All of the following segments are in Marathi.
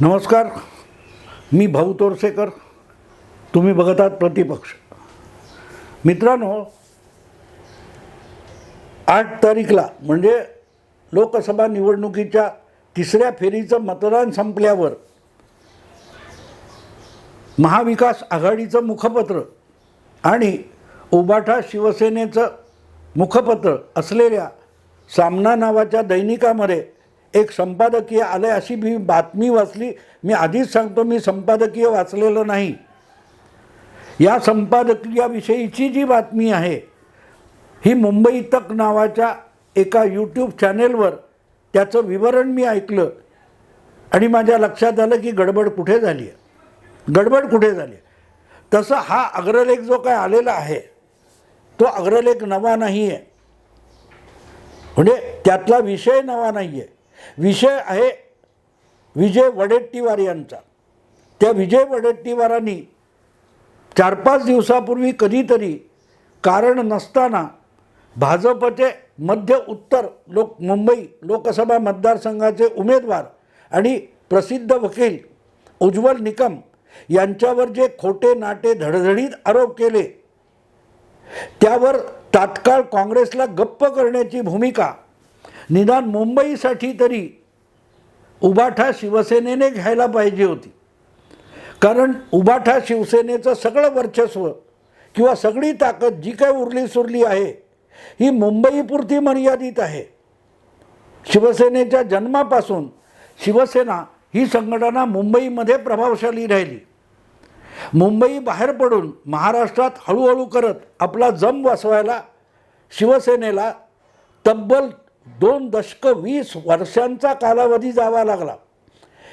नमस्कार. मी भाऊ तोरसेकर. तुम्ही बघत आहात प्रतिपक्ष. मित्रांनो आठ तारीखला म्हणजे लोकसभा निवडणुकीच्या तिसऱ्या फेरीचं मतदान संपल्यावर महाविकास आघाडीचं मुखपत्र आणि उबाठा शिवसेनेचं मुखपत्र असलेल्या सामना नावाच्या दैनिकामध्ये एक संपादकीय आलं आहे अशी मी बातमी वाचली. मी आधीच सांगतो मी संपादकीय वाचलेलं नाही. या संपादकीयाविषयीची जी बातमी आहे ही मुंबई तक नावाच्या एका यूट्यूब चॅनेलवर त्याचं विवरण मी ऐकलं आणि माझ्या लक्षात आलं की गडबड कुठे झाली आहे. गडबड कुठे झाली आहे? तसं हा अग्रलेख जो काय आलेला आहे तो अग्रलेख नवा नाही आहे म्हणजे त्यातला विषय नवा नाही आहे विषय आहे विजय वडेट्टीवार यांचा. त्या विजय वडेट्टीवारांनी चार पाच दिवसापूर्वी कधीतरी कारण नसताना भाजपचे मध्य उत्तर लोक मुंबई लोकसभा मतदारसंघाचे उमेदवार आणि प्रसिद्ध वकील उज्ज्वल निकम यांच्यावर जे खोटे नाटे धडधडीत आरोप केले त्यावर तात्काळ काँग्रेसला गप्प करण्याची भूमिका निदान मुंबईसाठी तरी उबाठा शिवसेनेने घ्यायला पाहिजे होती. कारण उबाठा शिवसेनेचं सगळं वर्चस्व किंवा सगळी ताकद जी काय उरली सुरली आहे ही मुंबईपुरती मर्यादित आहे. शिवसेनेच्या जन्मापासून शिवसेना ही संघटना मुंबईमध्ये प्रभावशाली राहिली. मुंबई बाहेर पडून महाराष्ट्रात हळूहळू करत आपला जम बसवायला शिवसेनेला तब्बल दोन दशकं वीस वर्षांचा कालावधी जावा लागला.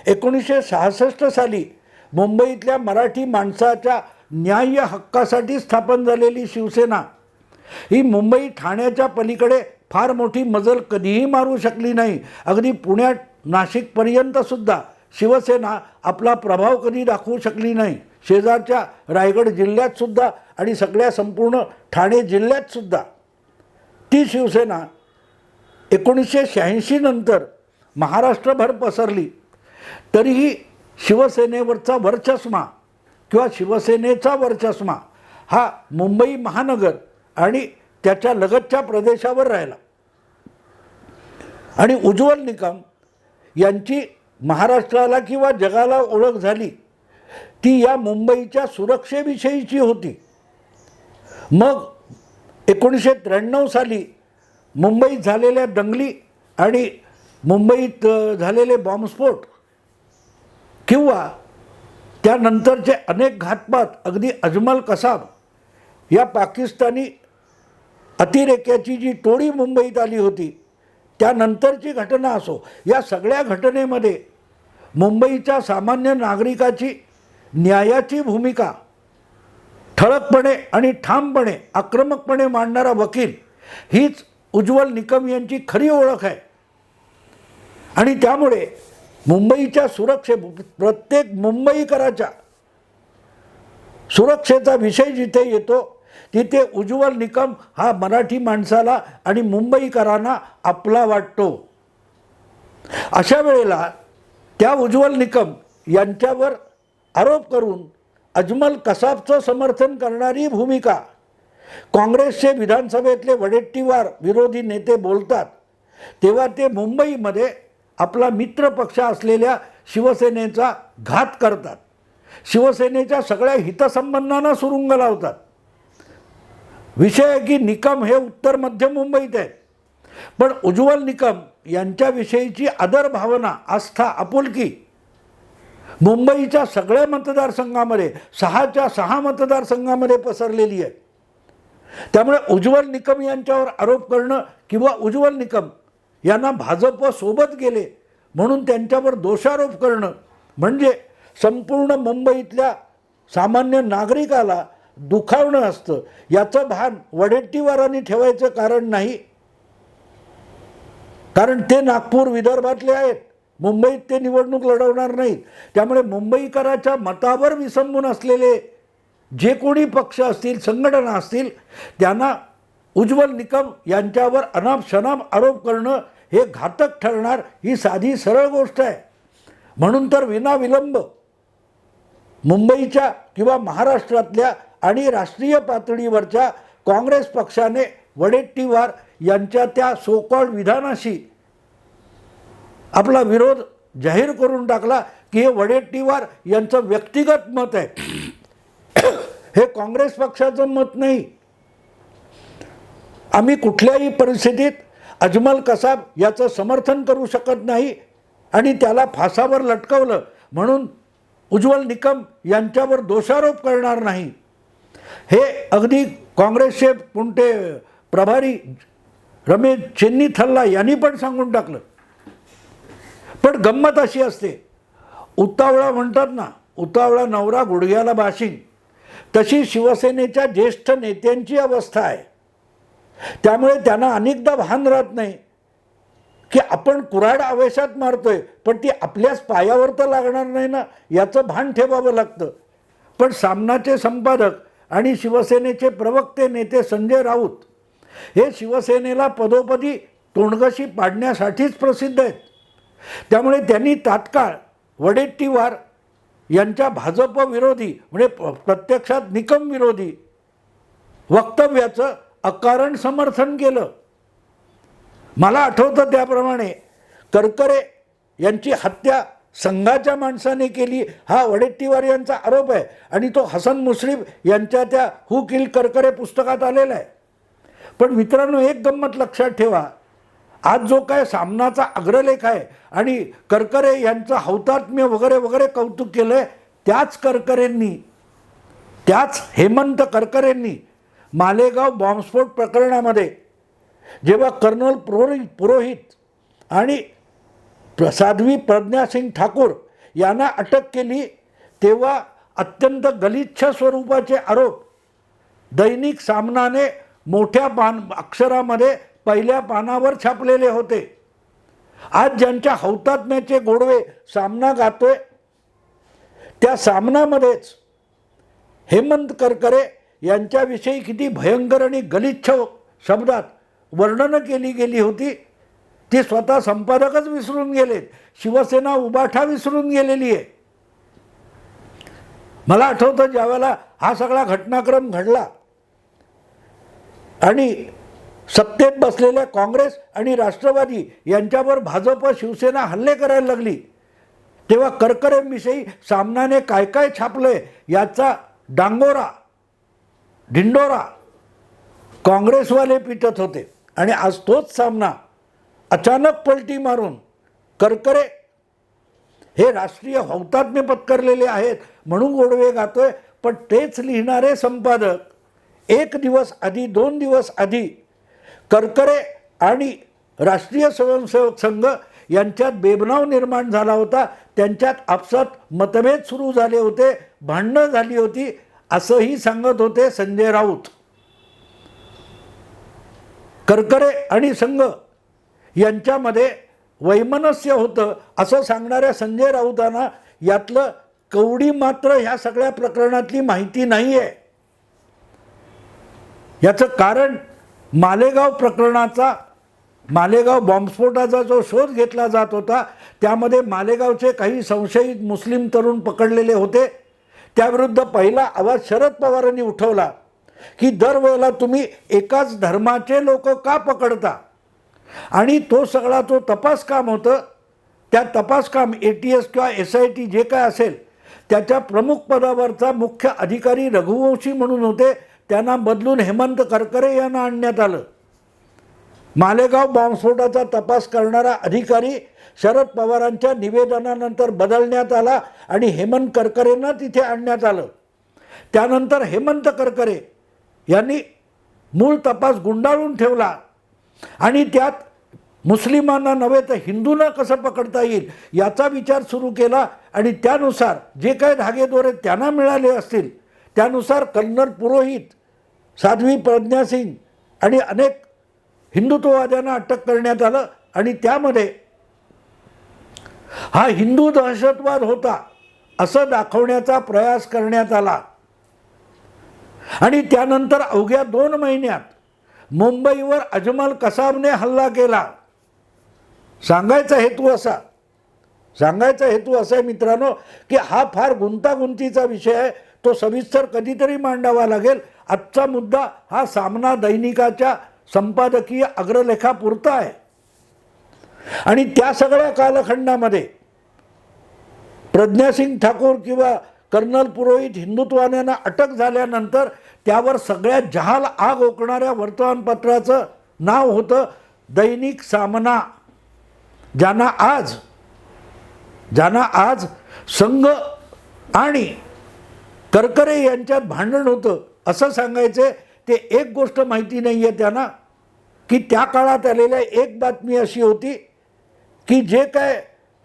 एकोणीसशे सहासष्ट साली मुंबईतल्या मराठी माणसाच्या न्याय्य हक्कासाठी स्थापन झालेली शिवसेना ही मुंबई ठाण्याच्या पलीकडे फार मोठी मजल कधीही मारू शकली नाही. अगदी पुण्यात नाशिकपर्यंतसुद्धा शिवसेना आपला प्रभाव कधी दाखवू शकली नाही. शेजारच्या रायगड जिल्ह्यातसुद्धा आणि सगळ्या संपूर्ण ठाणे जिल्ह्यातसुद्धा ती शिवसेना एकोणीसशे शहाऐंशी नंतर महाराष्ट्रभर पसरली. तरीही शिवसेनेवरचा वर्चस्मा किंवा शिवसेनेचा वर्चस्मा हा मुंबई महानगर आणि त्याच्या लगतच्या प्रदेशावर राहिला. आणि उज्ज्वल निकम यांची महाराष्ट्राला किंवा जगाला ओळख झाली ती या मुंबईच्या सुरक्षेविषयीची होती. मग एकोणीसशे त्र्याण्णव साली मुंबईत झालेल्या दंगली आणि मुंबईत झालेले बॉम्बस्फोट किंवा त्यानंतरचे अनेक घातपात अगदी अजमल कसाब या पाकिस्तानी अतिरेक्याची जी टोळी मुंबईत आली होती त्यानंतरची घटना असो या सगळ्या घटनेमध्ये मुंबईच्या सामान्य नागरिकाची न्यायाची भूमिका ठळकपणे आणि ठामपणे आक्रमकपणे मांडणारा वकील हीच उज्ज्वल निकम यांची खरी ओळख आहे. आणि त्यामुळे मुंबईच्या सुरक्षे प्रत्येक मुंबईकराच्या सुरक्षेचा विषय जिथे येतो तिथे उज्ज्वल निकम हा मराठी माणसाला आणि मुंबईकरांना आपला वाटतो. अशा वेळेला त्या उज्ज्वल निकम यांच्यावर आरोप करून अजमल कसाबचं समर्थन करणारी भूमिका काँग्रेसचे विधानसभेतले वडेट्टीवार विरोधी नेते बोलतात तेव्हा ते मुंबईमध्ये आपला मित्रपक्ष असलेल्या शिवसेनेचा घात करतात. शिवसेनेच्या सगळ्या हितसंबंधांना सुरुंग लावतात. विषय आहे की निकम हे उत्तर मध्य मुंबईत आहेत पण उज्ज्वल निकम यांच्याविषयीची आदर भावना आस्था आपुलकी मुंबईच्या सगळ्या मतदारसंघामध्ये सहाच्या सहा मतदारसंघामध्ये पसरलेली आहे. त्यामुळे उज्ज्वल निकम यांच्यावर आरोप करणं किंवा उज्ज्वल निकम यांना भाजप सोबत गेले म्हणून त्यांच्यावर दोषारोप करणं म्हणजे संपूर्ण मुंबईतल्या सामान्य नागरिकाला दुखावणं असतं. याचं भान वडेट्टीवारांनी ठेवायचं कारण नाही. कारण ते नागपूर विदर्भातले आहेत. मुंबईत ते निवडणूक लढवणार नाहीत. त्यामुळे मुंबईकराच्या मतावर विसंबून असलेले जे कोणी पक्ष असतील संघटना असतील त्यांना उज्ज्वल निकम यांच्यावर अनाप शनाप आरोप करणं हे घातक ठरणार ही साधी सरळ गोष्ट आहे. म्हणून तर विनाविलंब मुंबईच्या किंवा महाराष्ट्रातल्या आणि राष्ट्रीय पातळीवरच्या काँग्रेस पक्षाने वडेट्टीवार यांच्या त्या सोकॉल विधानाशी आपला विरोध जाहीर करून टाकला की हे वडेट्टीवार यांचं व्यक्तिगत मत आहे. हे काँग्रेस पक्षाचं मत नाही. आम्ही कुठल्याही परिस्थितीत अजमल कसाब याचं समर्थन करू शकत नाही आणि त्याला फासावर लटकवलं म्हणून उज्ज्वल निकम यांच्यावर दोषारोप करणार नाही. हे अगदी काँग्रेसचे कोणते प्रभारी रमेश चेन्नीथल्ला यांनी पण सांगून टाकलं. पण गंमत अशी असते. उतावळा म्हणतात ना उतावळा नवरा गुडघ्याला बाशिंग. तशी शिवसेनेच्या ज्येष्ठ नेत्यांची अवस्था आहे. त्यामुळे त्यांना अनेकदा भान राहत नाही की आपण कुऱ्हाड आवेशात मारतोय पण ती आपल्याच पायावर तर लागणार नाही ना याचं भान ठेवावं लागतं. पण सामनाचे संपादक आणि शिवसेनेचे प्रवक्ते नेते संजय राऊत हे शिवसेनेला पदोपदी तोंडगशी पाडण्यासाठीच प्रसिद्ध आहेत. त्यामुळे त्यांनी तात्काळ वडेट्टीवार यांच्या भाजप विरोधी म्हणजे प्रत्यक्षात निकम विरोधी वक्तव्याचं अकारण समर्थन केलं. मला आठवतं त्याप्रमाणे करकरे यांची हत्या संघाच्या माणसाने केली हा वडेट्टीवार यांचा आरोप आहे. आणि तो हसन मुश्रीफ यांच्या त्या हु किल करकरे पुस्तकात आलेला आहे. पण मित्रांनो एक गंमत लक्षात ठेवा. आज जो काय सामनाचा अग्रलेख आहे आणि करकरे यांचं हौतात्म्य वगैरे वगैरे कौतुक केलं आहे त्याच करकरेंनी त्याच हेमंत करकरेंनी मालेगाव बॉम्बस्फोट प्रकरणामध्ये जेव्हा कर्नल पुरोहित पुरोहित आणि प्र- साध्वी प्रज्ञासिंग ठाकूर यांना अटक केली तेव्हा अत्यंत गलिच्छ स्वरूपाचे आरोप दैनिक सामनाने मोठ्या पान अक्षरामध्ये पहिल्या पानावर छापलेले होते. आज ज्यांच्या हौतात्म्याचे गोडवे सामना गातोय त्या सामनामध्येच हेमंत करकरे यांच्याविषयी किती भयंकर आणि गलिच्छ शब्दात वर्णनं केली गेली होती ती स्वतः संपादकच विसरून गेलेत. शिवसेना उबाठा विसरून गेलेली आहे. मला आठवतं ज्यावेळेला हा सगळा घटनाक्रम घडला आणि सत्तेत बसलेल्या काँग्रेस आणि राष्ट्रवादी यांच्यावर भाजप शिवसेना हल्ले करायला लागली. तेव्हा करकरेंविषयी सामनाने काय काय छापलंय याचा डांगोरा ढिंडोरा काँग्रेसवाले पिटत होते. आणि आज तोच सामना अचानक पलटी मारून करकरे हे राष्ट्रीय हौतात्म्य पत्करलेले आहेत म्हणून गोडवे गातोय. पण तेच लिहिणारे संपादक एक दिवस आधी दोन दिवस आधी करकरे आणि राष्ट्रीय स्वयंसेवक संघ यांच्यात बेबनाव निर्माण झाला होता. त्यांच्यात आपसात मतभेद सुरू झाले होते भांडणं झाली होती असंही सांगत होते संजय राऊत. करकरे आणि संघ यांच्यामध्ये वैमनस्य होतं असं सांगणाऱ्या संजय राऊतांना यातलं कवडी मात्र ह्या सगळ्या प्रकरणातली माहिती नाही आहे याचं कारण मालेगाव प्रकरणाचा मालेगाव बॉम्बस्फोटाचा जो शोध घेतला जात होता त्यामध्ये मालेगावचे काही संशयित मुस्लिम तरुण पकडलेले होते. त्याविरुद्ध पहिला आवाज शरद पवारांनी उठवला की दरवेळेला तुम्ही एकाच धर्माचे लोक का पकडता? आणि तो सगळा तो तपास काम होतं. त्या तपास काम ए टी एस किंवा एस आय टी जे काय असेल त्याच्या प्रमुख पदावरचा मुख्य अधिकारी रघुवंशी म्हणून होते. त्यांना बदलून हेमंत करकरे यांना आणण्यात आलं. मालेगाव बॉम्बस्फोटाचा तपास करणारा अधिकारी शरद पवारांच्या निवेदनानंतर बदलण्यात आला आणि हेमंत करकरेंना तिथे आणण्यात आलं. त्यानंतर हेमंत करकरे यांनी मूळ तपास गुंडाळून ठेवला आणि त्यात मुस्लिमांना नव्हे तर हिंदूंना कसं पकडता येईल याचा विचार सुरू केला आणि त्यानुसार जे काही धागेदोरे त्यांना मिळाले असतील त्यानुसार कन्नड पुरोहित साध्वी प्रज्ञा सिंग आणि अनेक हिंदुत्ववाद्यांना अटक करण्यात आलं आणि त्यामध्ये हा हिंदू दहशतवाद होता असं दाखवण्याचा प्रयास करण्यात आला. आणि त्यानंतर अवघ्या दोन महिन्यात मुंबईवर अजमल कसाबने हल्ला केला. सांगायचा हेतू असा सांगायचा हेतू असा आहे मित्रांनो की हा फार गुंतागुंतीचा विषय आहे तो सविस्तर कधीतरी मांडावा लागेल. आजचा मुद्दा हा सामना दैनिकाच्या संपादकीय अग्रलेखापुरता आहे. आणि त्या सगळ्या कालखंडामध्ये प्रज्ञासिंग ठाकूर किंवा कर्नल पुरोहित हिंदुत्वान्यांना अटक झाल्यानंतर त्यावर सगळ्यात जहाल आग ओकणाऱ्या वर्तमानपत्राचं नाव होतं दैनिक सामना. ज्यांना आज ज्यांना आज संघ आणि करकरे यांच्यात भांडण होतं असं सांगायचं ते एक गोष्ट माहिती नाही आहे त्यांना की त्या काळात आलेल्या एक बातमी अशी होती की जे काय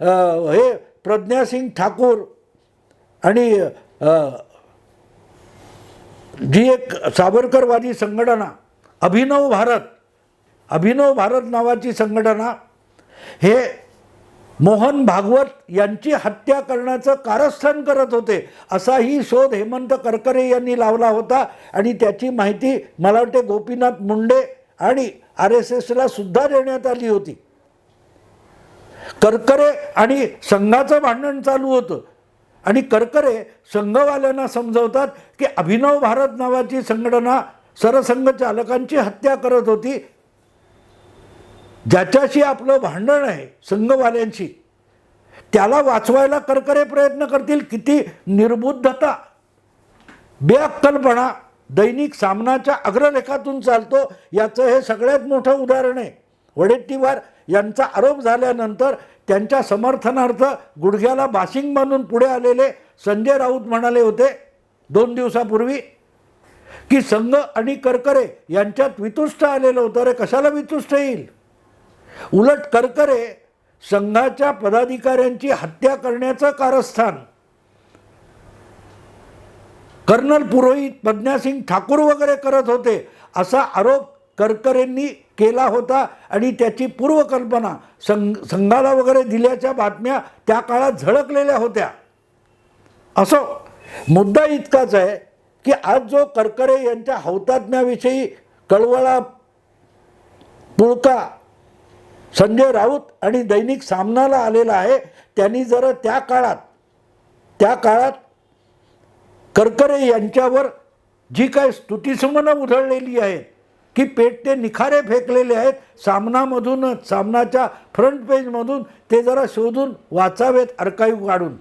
हे प्रज्ञासिंग ठाकूर आणि जी एक सावरकरवादी संघटना अभिनव भारत अभिनव भारत नावाची संघटना हे मोहन भागवत यांची हत्या करण्याचं कारस्थान करत होते. असाही शोध हेमंत करकरे यांनी लावला होता आणि त्याची माहिती मला वाटते गोपीनाथ मुंडे आणि आर एस एसला सुद्धा देण्यात आली होती. करकरे आणि संघाचं भांडण चालू होतं. आणि करकरे संघवाल्यांना समजवतात की अभिनव भारत नावाची संघटना सरसंघ चालकांची हत्या करत होती. ज्याच्याशी आपलं भांडण आहे संघवाल्यांशी त्याला वाचवायला करकरे प्रयत्न करतील किती निर्बुद्धता. बेअक्कलपणा दैनिक सामनाच्या अग्रलेखातून चालतो याचं हे सगळ्यात मोठं उदाहरण आहे. वडेट्टीवार यांचा आरोप झाल्यानंतर त्यांच्या समर्थनार्थ गुडघ्याला बाशिंग बांधून पुढे आलेले संजय राऊत म्हणाले होते दोन दिवसापूर्वी की संघ आणि करकरे यांच्यात वितुष्ट आलेलं होतं. रे कशाला वितुष्ट येईल? उलट करकरे संघाच्या पदाधिकाऱ्यांची हत्या करण्याचं कारस्थान. कर्नल पुरोहित प्रज्ञासिंग ठाकूर वगैरे करत होते असा आरोप करकरेंनी केला होता आणि त्याची पूर्वकल्पना संघ संघाला वगैरे दिल्याच्या बातम्या त्या काळात झळकलेल्या होत्या. असो मुद्दा इतकाच आहे की आज जो करकरे यांच्या हौतात्म्याविषयी कळवळा पुळका संजय राऊत आणि दैनिक सामनाला आलेला आहे. त्यांनी जरा त्या काळात त्या काळात करकरे यांच्यावर जी काय स्तुतीसुमनं उधळलेली आहेत की पेट ते निखारे फेकलेले आहेत सामनामधूनच सामनाच्या फ्रंट पेजमधून ते जरा शोधून वाचावेत अर्काईव काढून.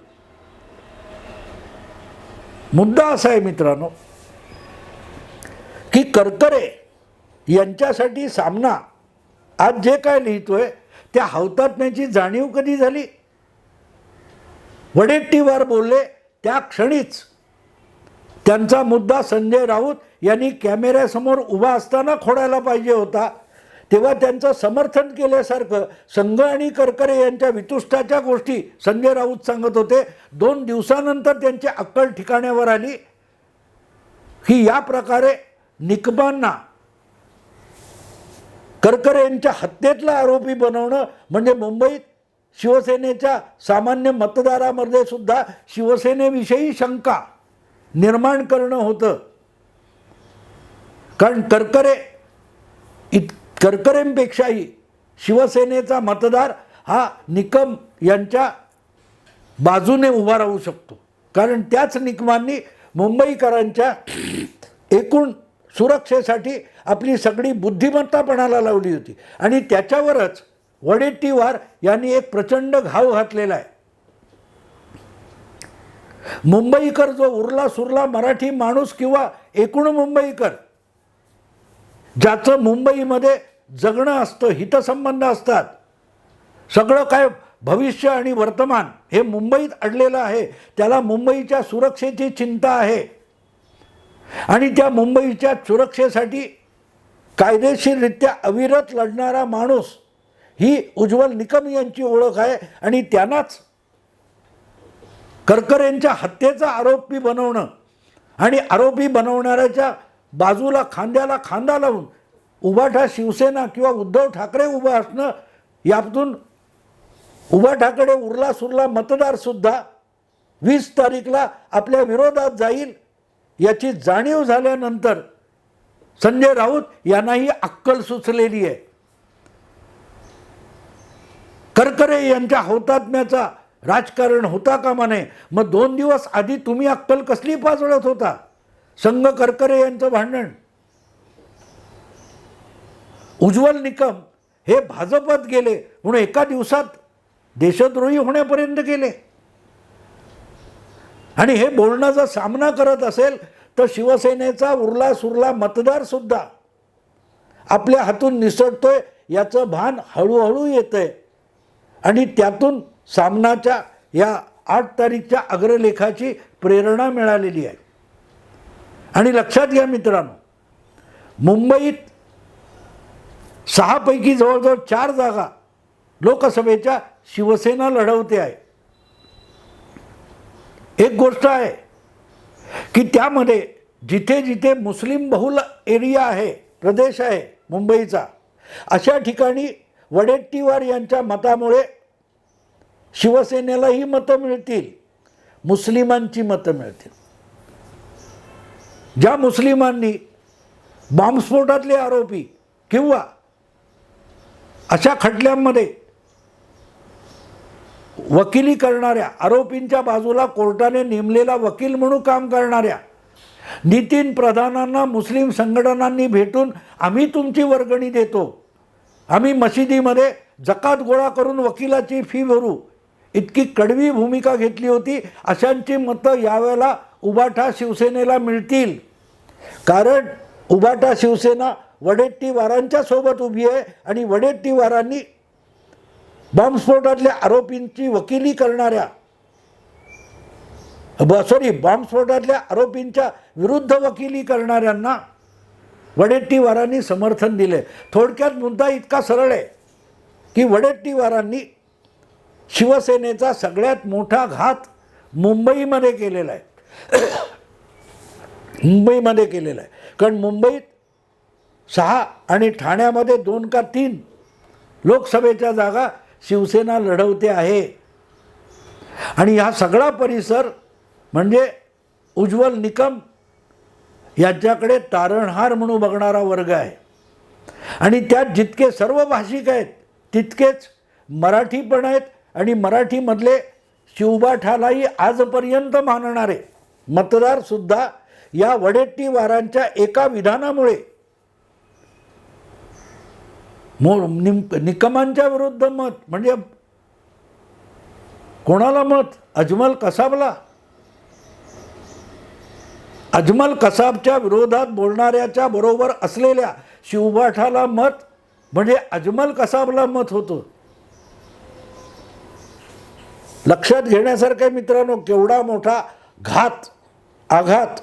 मुद्दा असा आहे मित्रांनो की करकरे यांच्यासाठी सामना आज जे काय लिहितोय त्या हौतात्म्याची जाणीव कधी झाली? वडेट्टीवार बोलले त्या क्षणीच. त्यांचा मुद्दा संजय राऊत यांनी कॅमेऱ्यासमोर उभा असताना खोडायला पाहिजे होता. तेव्हा त्यांचं समर्थन केल्यासारखं संघ आणि करकरे यांच्या वितुष्टाच्या गोष्टी संजय राऊत सांगत होते. दोन दिवसानंतर त्यांची अक्कल ठिकाण्यावर आली. की या प्रकारे निकमांना करकरे यांच्या हत्येतला आरोपी बनवणं म्हणजे मुंबईत शिवसेनेच्या सामान्य मतदारामध्ये सुद्धा शिवसेनेविषयी शंका निर्माण करणं होतं. कारण करकरे इत करकरेंपेक्षाही शिवसेनेचा मतदार हा निकम यांच्या बाजूने उभा राहू शकतो. कारण त्याच निकमांनी मुंबईकरांच्या एकूण सुरक्षेसाठी आपली सगळी बुद्धिमत्तापणाला लावली होती. आणि त्याच्यावरच वडेट्टीवार यांनी एक प्रचंड घाव घातलेला आहे. मुंबईकर जो उरला सुरला मराठी माणूस किंवा एकूण मुंबईकर ज्याचं मुंबईमध्ये जगणं असतं हितसंबंध असतात सगळं काय भविष्य आणि वर्तमान हे मुंबईत अडलेलं आहे त्याला मुंबईच्या सुरक्षेची चिंता आहे. आणि त्या मुंबईच्या सुरक्षेसाठी कायदेशीररित्या अविरत लढणारा माणूस ही उज्ज्वल निकम यांची ओळख आहे आणि त्यांनाच करकरेंच्या हत्येचा आरोपी बनवणं आणि आरोपी बनवणाऱ्याच्या बाजूला खांद्याला खांदा लावून उभाठा शिवसेना किंवा उद्धव ठाकरे उभं असणं यातून उभाठाकडे उरला सुरला मतदारसुद्धा वीस तारीखला आपल्या विरोधात जाईल याची जाणीव झाल्यानंतर संजय राऊत यांनाही अक्कल सुचलेली आहे. करकरे यांच्या हौतात्म्याचा राजकारण होता कामा नये. मग दोन दिवस आधी तुम्ही अक्कल कसली पाजळत होता? संघ करकरे यांचं भांडण. उज्ज्वल निकम हे भाजपात गेले म्हणून एका दिवसात देशद्रोही होण्यापर्यंत गेले. आणि हे बोलणं जर सामना करत असेल तर शिवसेनेचा उरला सुरला मतदारसुद्धा आपल्या हातून निसटतोय याचं भान हळूहळू येतंय. आणि त्यातून सामनाच्या या आठ तारीखच्या अग्रलेखाची प्रेरणा मिळालेली आहे. आणि लक्षात घ्या मित्रांनो मुंबईत सहापैकी जवळजवळ चार जागा लोकसभेच्या शिवसेना लढवते आहे. एक गोष्ट आहे की त्यामध्ये जिथे जिथे मुस्लिम बहुल एरिया आहे प्रदेश आहे मुंबईचा अशा ठिकाणी वडेट्टीवार यांच्या मतामुळे शिवसेनेलाही मतं मिळतील मुस्लिमांची मतं मिळतील. ज्या मुस्लिमांनी बॉम्बस्फोटातले आरोपी किंवा अशा खटल्यांमध्ये वकिली करणाऱ्या आरोपींच्या बाजूला कोर्टाने नेमलेला वकील म्हणून काम करणाऱ्या नितीन प्रधानांना मुस्लिम संघटनांनी भेटून आम्ही तुमची वर्गणी देतो. आम्ही मशिदीमध्ये जकात गोळा करून वकिलाची फी भरू. इतकी कडवी भूमिका घेतली होती अशांची मतं यावेळेला उबाठा शिवसेनेला मिळतील. कारण उबाठा शिवसेना वडेट्टीवारांच्या सोबत उभी आहे आणि वडेट्टीवारांनी बॉम्बस्फोटातल्या आरोपींची वकिली करणाऱ्या ब सॉरी बॉम्बस्फोटातल्या आरोपींच्या विरुद्ध वकिली करणाऱ्यांना वडेट्टीवारांनी समर्थन दिले थोडक्यात मुद्दा इतका सरळ आहे की वडेट्टीवारांनी शिवसेनेचा सगळ्यात मोठा घात मुंबईमध्ये केलेला आहे. मुंबईमध्ये केलेला आहे. कारण मुंबईत सहा आणि ठाण्यामध्ये दोन का तीन लोकसभेच्या जागा शिवसेना लढवते आहे. आणि हा सगळा परिसर म्हणजे उज्ज्वल निकम यांच्याकडे तारणहार म्हणून बघणारा वर्ग आहे. आणि त्यात जितके सर्व भाषिक आहेत तितकेच मराठी पण आहेत आणि मराठीमधले शिवबाठालाही आजपर्यंत मानणारे मतदारसुद्धा या वडेट्टीवारांच्या एका विधानामुळे मो निम निकमांच्या विरुद्ध मत म्हणजे कोणाला मत? अजमल कसाबला. अजमल कसाबच्या विरोधात बोलणाऱ्याच्या बरोबर असलेल्या शिवबाठाला मत म्हणजे अजमल कसाबला मत होतं. लक्षात घेण्यासारख्या मित्रांनो केवढा मोठा घात आघात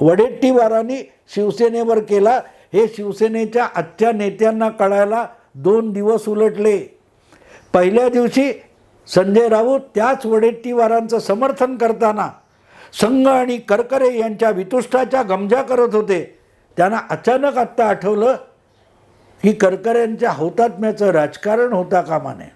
वडेट्टीवारांनी शिवसेनेवर केला. हे शिवसेनेच्या आजच्या नेत्यांना कळायला दोन दिवस उलटले. पहिल्या दिवशी संजय राऊत त्याच वडेट्टीवारांचं समर्थन करताना संघ आणि करकरे यांच्या वितुष्टाच्या गमजा करत होते. त्यांना अचानक आत्ता आठवलं की करकऱ्यांच्या हौतात्म्याचं राजकारण होता कामा नये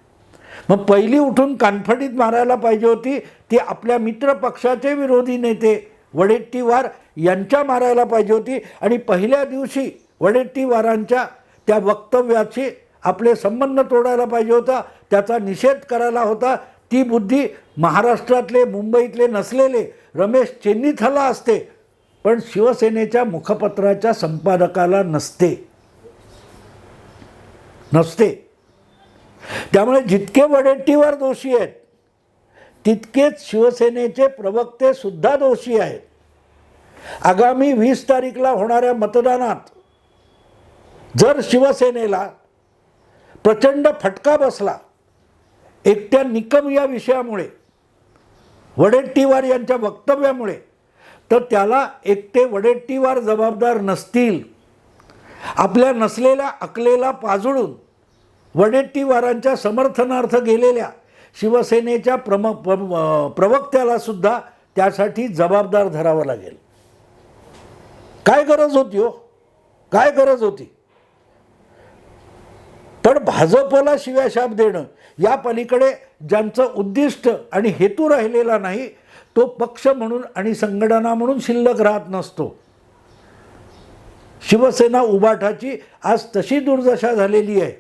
मग पहिली उठून कानफडीत मारायला पाहिजे होती ती आपल्या मित्र पक्षाचे विरोधी नेते वडेट्टीवार यांच्या मारायला पाहिजे होती आणि पहिल्या दिवशी वडेट्टीवारांच्या त्या वक्तव्याची आपले संबंध तोडायला पाहिजे होता त्याचा निषेध करायला होता. ती बुद्धी महाराष्ट्रातले मुंबईतले नसलेले रमेश चेन्नीथला असते पण शिवसेनेच्या मुखपत्राच्या संपादकाला नसते. नसते. त्यामुळे जितके वडेट्टीवार दोषी आहेत तितकेच शिवसेनेचे प्रवक्ते सुद्धा दोषी आहेत. आगामी वीस तारीखला होणाऱ्या मतदानात जर शिवसेनेला प्रचंड फटका बसला एकट्या निकम या विषयामुळे वडेट्टीवार यांच्या वक्तव्यामुळे तर त्याला एकटे वडेट्टीवार जबाबदार नसतील. आपल्या नसलेल्या अकलेला पाजळून वडेट्टीवारांच्या समर्थनार्थ गेलेल्या शिवसेनेच्या प्रम प्र- प्रवक्त्याला सुद्धा त्यासाठी जबाबदार धरावं लागेल. काय गरज होती हो? काय गरज होती? पण भाजपला शिव्याशाप देणं या पलीकडे ज्यांचं उद्दिष्ट आणि हेतू राहिलेला नाही तो पक्ष म्हणून आणि संघटना म्हणून शिल्लक राहत नसतो. शिवसेना उबाठाची आज तशी दुर्दशा झालेली आहे.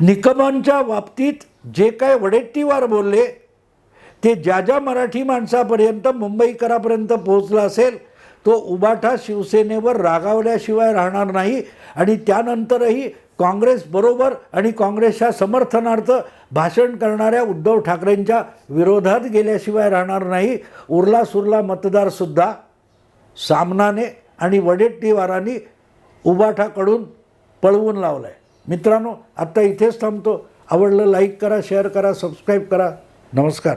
निकमांच्या बाबतीत जे काय वडेट्टीवार बोलले ते ज्या ज्या मराठी माणसापर्यंत मुंबईकरापर्यंत पोहोचला असेल तो उबाठा शिवसेनेवर रागावल्याशिवाय राहणार नाही आणि त्यानंतरही काँग्रेस बरोबर आणि काँग्रेसच्या समर्थनार्थ भाषण करणाऱ्या उद्धव ठाकरेंच्या विरोधात गेल्याशिवाय राहणार नाही. उरला सुरला मतदारसुद्धा सामनाने आणि वडेट्टीवारांनी उबाठाकडून पळवून लावला आहे मित्रांनो आत्ता इथेच थांबतो. आवडलं लाईक करा शेअर करा सबस्क्राईब करा. नमस्कार.